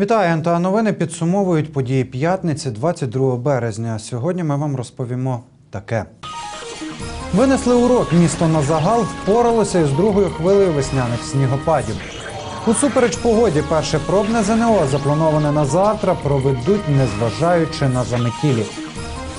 Вітаю, НТА новини підсумовують події п'ятниці 22 березня. Сьогодні ми вам розповімо таке. Винесли урок. Місто на загал впоралося із другою хвилею весняних снігопадів. Усупереч погоді, перше пробне ЗНО, заплановане на завтра, проведуть, незважаючи на заметілі.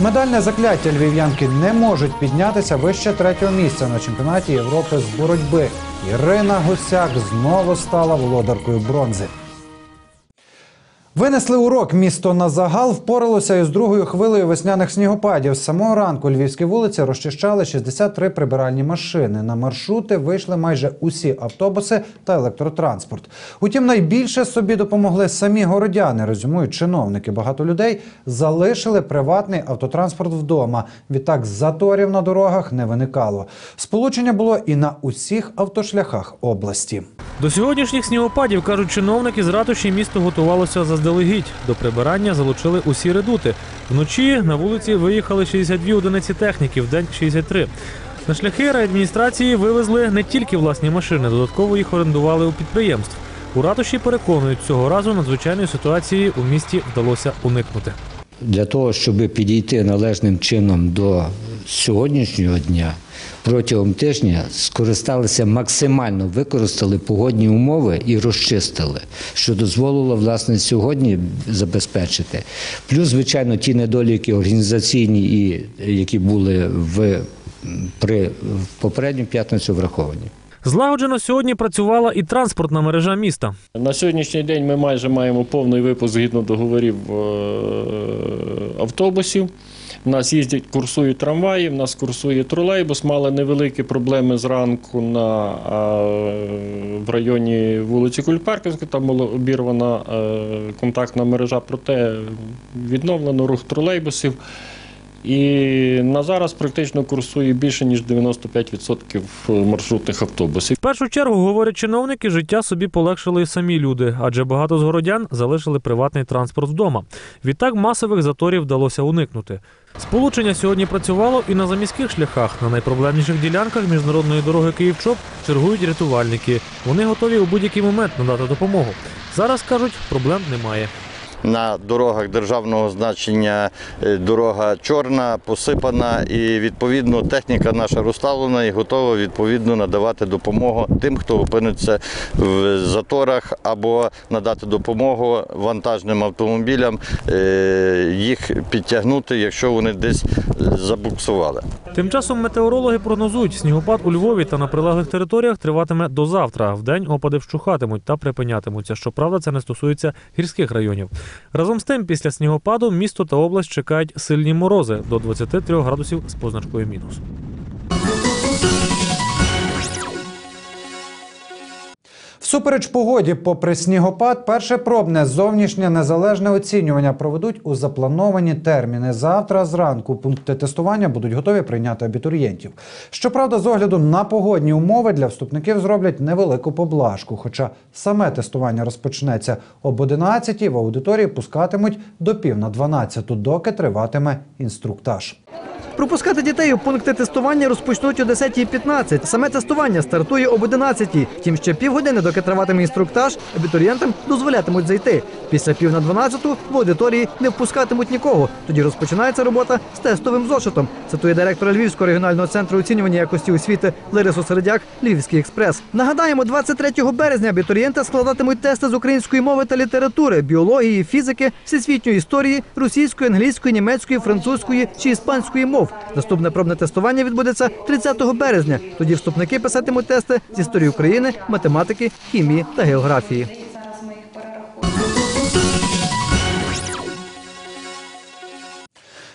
Медальне закляття львів'янки не можуть піднятися вище третього місця на чемпіонаті Європи з боротьби. Ірина Гусяк знову стала володаркою бронзи. Винесли урок. Місто на загал впоралося із другою хвилею весняних снігопадів. З самого ранку львівські вулиці розчищали 63 прибиральні машини. На маршрути вийшли майже усі автобуси та електротранспорт. Утім, найбільше собі допомогли самі городяни. Резюмують чиновники. Багато людей залишили приватний автотранспорт вдома. Відтак заторів на дорогах не виникало. Сполучення було і на усіх автошляхах області. До сьогоднішніх снігопадів, кажуть чиновники, з ратуші місто готувалося заздалегідь. До прибирання залучили усі редути. Вночі на вулиці виїхали 62 одиниці техніки, в день 63. На шляхи райадміністрації вивезли не тільки власні машини, додатково їх орендували у підприємств. У ратуші переконують, цього разу надзвичайної ситуації у місті вдалося уникнути. Для того, щоб підійти належним чином до сьогоднішнього дня, протягом тижня скористалися максимально, використали погодні умови і розчистили, що дозволило власне сьогодні забезпечити. Плюс, звичайно, ті недоліки організаційні, які були в при в попередню п'ятницю враховані. Злагоджено сьогодні працювала і транспортна мережа міста. На сьогоднішній день ми майже маємо повний випуск згідно договорів е, автобусів. У нас їздять, курсують трамваї, в нас курсує тролейбус. Мали невеликі проблеми зранку на, е, в районі вулиці Кульперківської. Там була обірвана е, контактна мережа, проте відновлено рух тролейбусів. І на зараз практично курсує більше ніж 95% маршрутних автобусів. В першу чергу, говорять чиновники, життя собі полегшили і самі люди, адже багато з городян залишили приватний транспорт вдома. Відтак масових заторів вдалося уникнути. Сполучення сьогодні працювало і на заміських шляхах. На найпроблемніших ділянках міжнародної дороги Київ-Чоп чергують рятувальники. Вони готові у будь-який момент надати допомогу. Зараз кажуть, проблем немає. На дорогах державного значення е, дорога чорна, посипана, і відповідно техніка наша розставлена і готова відповідно надавати допомогу тим, хто опиниться в заторах, або надати допомогу вантажним автомобілям, е, їх підтягнути, якщо вони десь забуксували. Тим часом метеорологи прогнозують, снігопад у Львові та на прилеглих територіях триватиме до завтра. Вдень опади вщухатимуть та припинятимуться. Щоправда, це не стосується гірських районів. Разом з тим, після снігопаду місто та область чекають сильні морози до 23 градусів з позначкою мінус. Всупереч погоді, попри снігопад, перше пробне зовнішнє незалежне оцінювання проведуть у заплановані терміни. Завтра зранку пункти тестування будуть готові прийняти абітурієнтів. Щоправда, з огляду на погодні умови для вступників зроблять невелику поблажку. Хоча саме тестування розпочнеться об 11 в аудиторії пускатимуть до пів на 12, доки триватиме інструктаж. Пропускати дітей у пункти тестування розпочнуть о 10.15. Саме тестування стартує об 11.00. Втім, ще півгодини, доки триватиме інструктаж, абітурієнтам дозволятимуть зайти. Після пів на 12 в аудиторії не впускатимуть нікого. Тоді розпочинається робота з тестовим зошитом. Цитує директор Львівського регіонального центру оцінювання якості освіти Лариса Середяк, Львівський експрес. Нагадаємо, 23 березня абітурієнти складатимуть тести з української мови та літератури, біології, фізики, всесвітньої історії, російської, англійської, німецької, французької чи іспанської мов. Наступне пробне тестування відбудеться 30 березня. Тоді вступники писатимуть тести з історії України, математики, хімії та географії.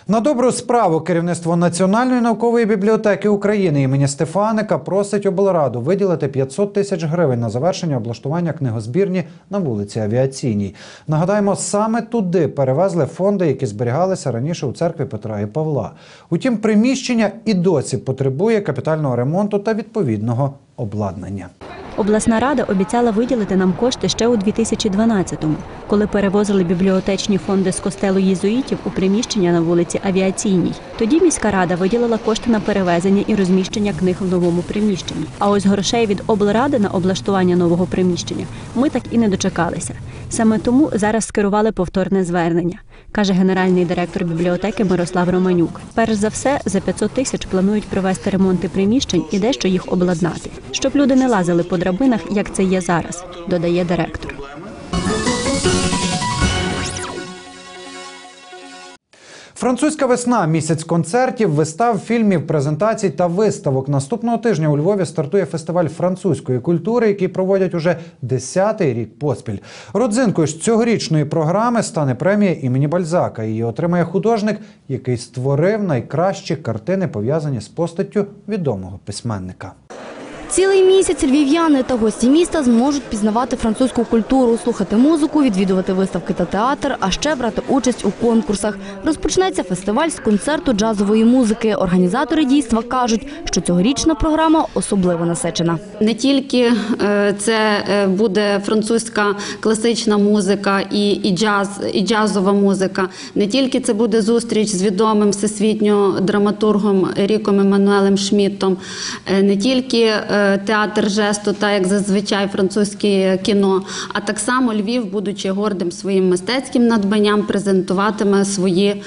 На добру справу керівництво Національної наукової бібліотеки України імені Стефаника просить облраду виділити 500 тисяч гривень на завершення облаштування книгозбірні на вулиці Авіаційній. Нагадаємо, саме туди перевезли фонди, які зберігалися раніше у церкві Петра і Павла. Утім, приміщення і досі потребує капітального ремонту та відповідного обладнання. Обласна рада обіцяла виділити нам кошти ще у 2012-му, коли перевозили бібліотечні фонди з костелу єзуїтів у приміщення на вулиці Авіаційній. Тоді міська рада виділила кошти на перевезення і розміщення книг в новому приміщенні. А ось грошей від облради на облаштування нового приміщення ми так і не дочекалися. Саме тому зараз скерували повторне звернення, каже генеральний директор бібліотеки Мирослав Романюк. Перш за все, за 500 тисяч планують провести ремонти приміщень і дещо їх обладнати, щоб люди не лазили по драбинах, як це є зараз, додає директор. Французька весна місяць концертів, вистав, фільмів, презентацій та виставок. Наступного тижня у Львові стартує фестиваль французької культури, який проводять уже 10-й рік поспіль. Родзинкою ж цьогорічної програми стане премія імені Бальзака. Її отримає художник, який створив найкращі картини, пов'язані з постаттю відомого письменника. Цілий місяць львів'яни та гості міста зможуть пізнавати французьку культуру, слухати музику, відвідувати виставки та театр, а ще брати участь у конкурсах. Розпочнеться фестиваль з концерту джазової музики. Організатори дійства кажуть, що цьогорічна програма особливо насичена. Не тільки е, це е, буде французька класична музика і, і, джаз, і джазова музика, не тільки це буде зустріч з відомим всесвітньо драматургом Ріком Еммануелем Шмідтом, е, не тільки театр жесту, так як зазвичай французьке кіно, а так само Львів, будучи гордим своїм мистецьким надбанням, презентуватиме свої,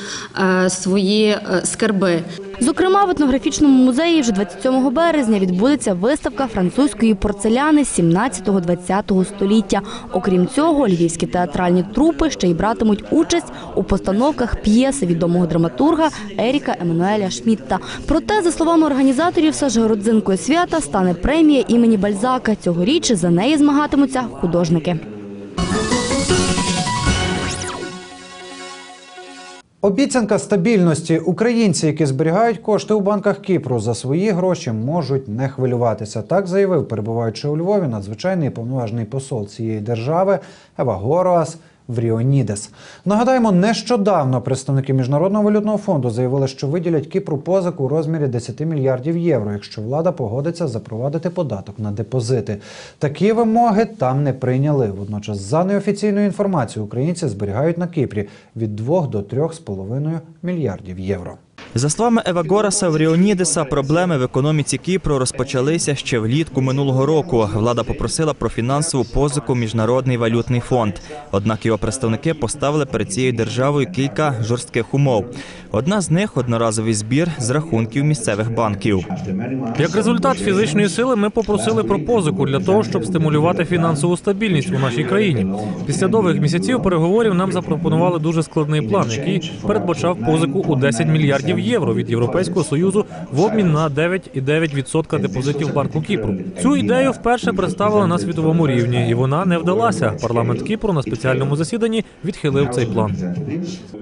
е, свої е, скарби. Зокрема, в етнографічному музеї вже 27 березня відбудеться виставка французької порцеляни 17-20 століття. Окрім цього, львівські театральні трупи ще й братимуть участь у постановках п'єси відомого драматурга Еріка Еммануеля Шмідта. Проте, за словами організаторів, все ж родзинкою свята стане премія імені Бальзака. Цьогоріч за неї змагатимуться художники. Обіцянка стабільності. Українці, які зберігають кошти у банках Кіпру, за свої гроші можуть не хвилюватися. Так заявив, перебуваючи у Львові, надзвичайний і повноважний посол цієї держави Евагороас Ріонідес. Нагадаємо, нещодавно представники міжнародного валютного фонду заявили, що виділять Кіпру позику у розмірі 10 мільярдів євро, якщо влада погодиться запровадити податок на депозити. Такі вимоги там не прийняли. Водночас, за неофіційною інформацією, українці зберігають на Кіпрі від 2 до 3,5 мільярдів євро. За словами Евагораса Вріонідеса, проблеми в економіці Кіпру розпочалися ще влітку минулого року. Влада попросила про фінансову позику Міжнародний валютний фонд. Однак його представники поставили перед цією державою кілька жорстких умов. Одна з них одноразовий збір з рахунків місцевих банків. Як результат фізичної сили, ми попросили про позику для того, щоб стимулювати фінансову стабільність у нашій країні. Після довгих місяців переговорів нам запропонували дуже складний план, який передбачав позику у 10 мільярдів євро від Європейського союзу в обмін на 9,9% депозитів банку Кіпру. Цю ідею вперше представили на світовому рівні, і вона не вдалася. Парламент Кіпру на спеціальному засіданні відхилив цей план.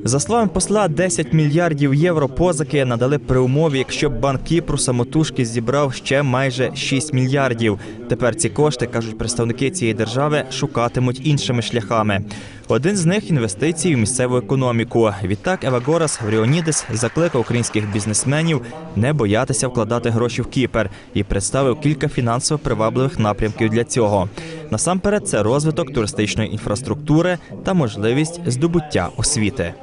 За словами посла, 10 мільярдів євро позики надали при умові, якщо б банк Кіпру самотужки зібрав ще майже 6 мільярдів. Тепер ці кошти, кажуть представники цієї держави, шукатимуть іншими шляхами. Один з них інвестиції в місцеву економіку. Відтак Евагорас Вріонідес закликав українських бізнесменів не боятися вкладати гроші в Кіпер і представив кілька фінансово привабливих напрямків для цього. Насамперед, це розвиток туристичної інфраструктури та можливість здобуття освіти.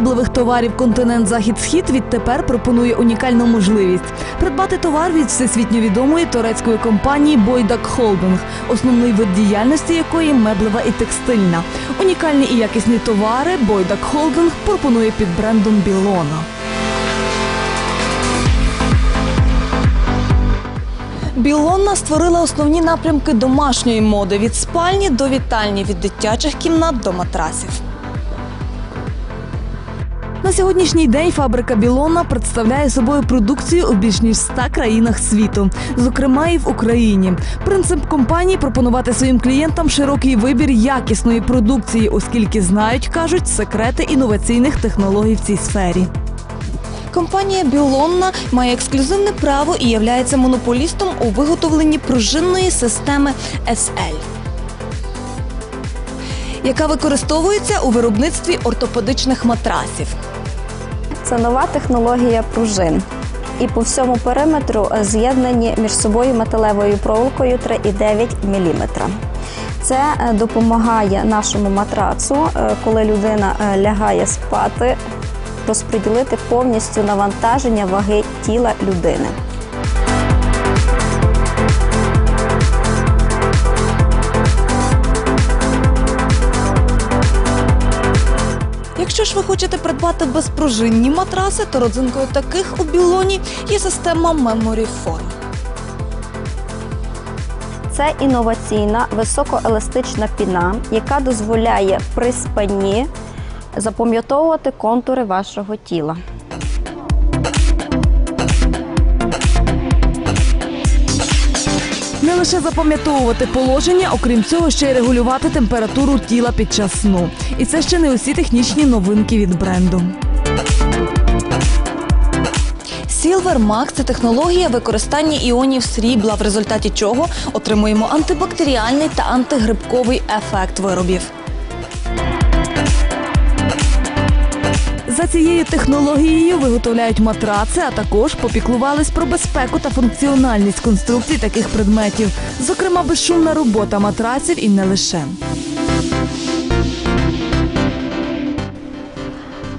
Меблевих товарів Континент Захід Схід відтепер пропонує унікальну можливість придбати товар від всесвітньо відомої турецької компанії Бойдак Холдинг, основний вид діяльності якої меблева і текстильна. Унікальні і якісні товари Бойдак Холдинг пропонує під брендом Білона. Білонна створила основні напрямки домашньої моди від спальні до вітальні, від дитячих кімнат до матрасів. На сьогоднішній день фабрика Білона представляє собою продукцію у більш ніж 100 країнах світу, зокрема і в Україні. Принцип компанії пропонувати своїм клієнтам широкий вибір якісної продукції, оскільки знають, кажуть, секрети інноваційних технологій в цій сфері. Компанія Білонна має ексклюзивне право і являється монополістом у виготовленні пружинної системи SL яка використовується у виробництві ортопедичних матрасів. Це нова технологія пружин. І по всьому периметру з'єднані між собою металевою проволокою 3,9 мм. Це е, допомагає нашому матрацу, е, коли людина е, лягає спати, розподілити повністю навантаження ваги тіла людини. Якщо ж ви хочете придбати безпружинні матраси, то родзинкою таких у білоні є система Memory Foam. Це інноваційна високоеластична піна, яка дозволяє при спанні запам'ятовувати контури вашого тіла. Лише запам'ятовувати положення, окрім цього, ще й регулювати температуру тіла під час сну. І це ще не усі технічні новинки від бренду. Silvermax – це технологія використання іонів срібла, в результаті чого отримуємо антибактеріальний та антигрибковий ефект виробів. Цією технологією виготовляють матраци, а також попіклувались про безпеку та функціональність конструкцій таких предметів, зокрема безшумна робота матраців і не лише.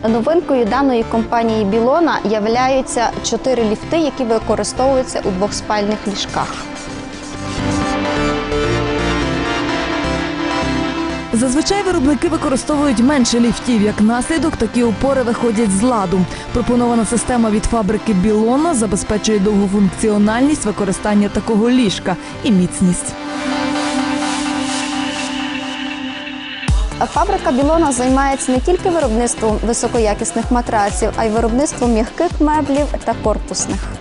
Новинкою даної компанії Білона являються чотири ліфти, які використовуються у двохспальних ліжках. Зазвичай виробники використовують менше ліфтів. Як наслідок, такі опори виходять з ладу. Пропонована система від фабрики Білона забезпечує довгофункціональність використання такого ліжка і міцність. Фабрика Білона займається не тільки виробництвом високоякісних матраців, а й виробництвом м'яких меблів та корпусних.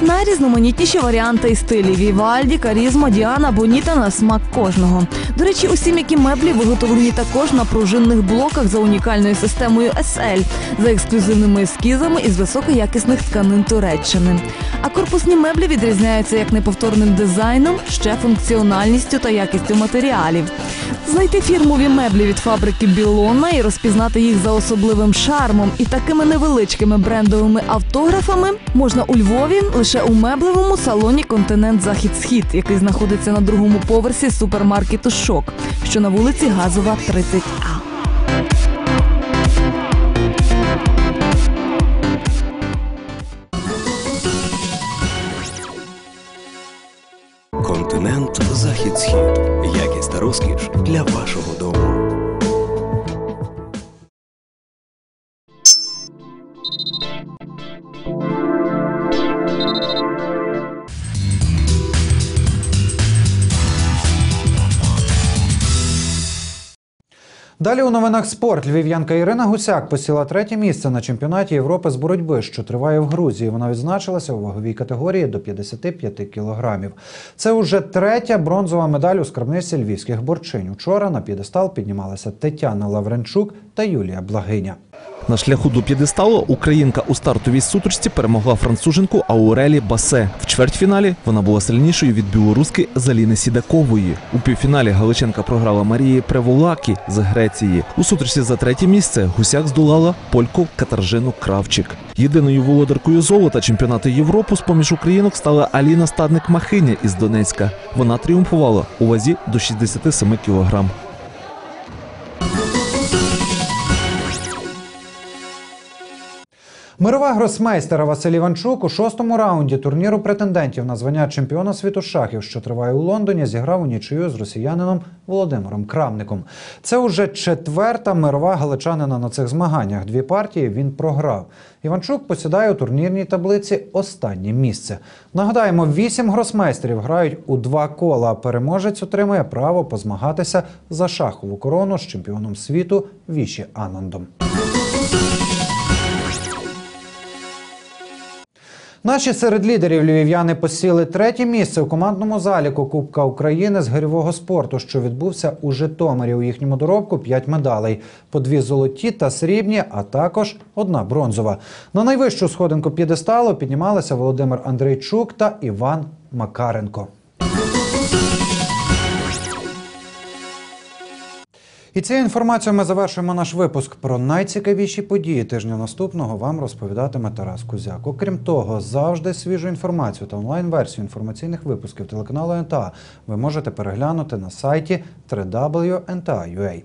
Найрізноманітніші варіанти і стилі Вівальді, Карізма, Діана, Боніта на смак кожного. До речі, усі м'які меблі виготовлені також на пружинних блоках за унікальною системою SL, за ексклюзивними ескізами із високоякісних тканин Туреччини. А корпусні меблі відрізняються як неповторним дизайном, ще функціональністю та якістю матеріалів. Знайти фірмові меблі від фабрики Білона і розпізнати їх за особливим шармом і такими невеличкими брендовими автографами можна у Львові лише у меблевому салоні Континент Захід Схід, який знаходиться на другому поверсі супермаркету Шок, що на вулиці Газова, 30А. Континент Захід Схід. Якість та розкіш для вашого дому. Далі у новинах спорт. Львів'янка Ірина Гусяк посіла третє місце на чемпіонаті Європи з боротьби, що триває в Грузії. Вона відзначилася у ваговій категорії до 55 кілограмів. Це уже третя бронзова медаль у скарбниці львівських борчинь. Учора на п'єдестал піднімалися Тетяна Лавренчук та Юлія Благиня. На шляху до п'єдесталу українка у стартовій сутичці перемогла француженку Аурелі Басе. В чвертьфіналі вона була сильнішою від білоруски Заліни Сідакової. У півфіналі Галиченка програла Марії Преволакі з Греції. У сутичці за третє місце гусяк здолала польку Катаржину Кравчик. Єдиною володаркою золота чемпіонату Європи з поміж українок стала Аліна Стадник Махиня із Донецька. Вона тріумфувала у вазі до 67 кілограм. Мирова гросмейстера Василь Іванчук у шостому раунді турніру претендентів на звання чемпіона світу шахів, що триває у Лондоні, зіграв у нічию з росіянином Володимиром Крамником. Це уже четверта мирова галичанина на цих змаганнях. Дві партії він програв. Іванчук посідає у турнірній таблиці останнє місце. Нагадаємо, вісім гросмейстерів грають у два кола. Переможець отримує право позмагатися за шахову корону з чемпіоном світу Віші Анандом. Наші серед лідерів львів'яни посіли третє місце у командному заліку Кубка України з гирьового спорту, що відбувся у Житомирі. У їхньому доробку п'ять медалей: по дві золоті та срібні, а також одна бронзова. На найвищу сходинку п'єдесталу піднімалися Володимир Андрейчук та Іван Макаренко. І цією інформацією ми завершуємо наш випуск про найцікавіші події тижня наступного. Вам розповідатиме Тарас Кузяк. Окрім того, завжди свіжу інформацію та онлайн-версію інформаційних випусків телеканалу НТА ви можете переглянути на сайті www.nta.ua.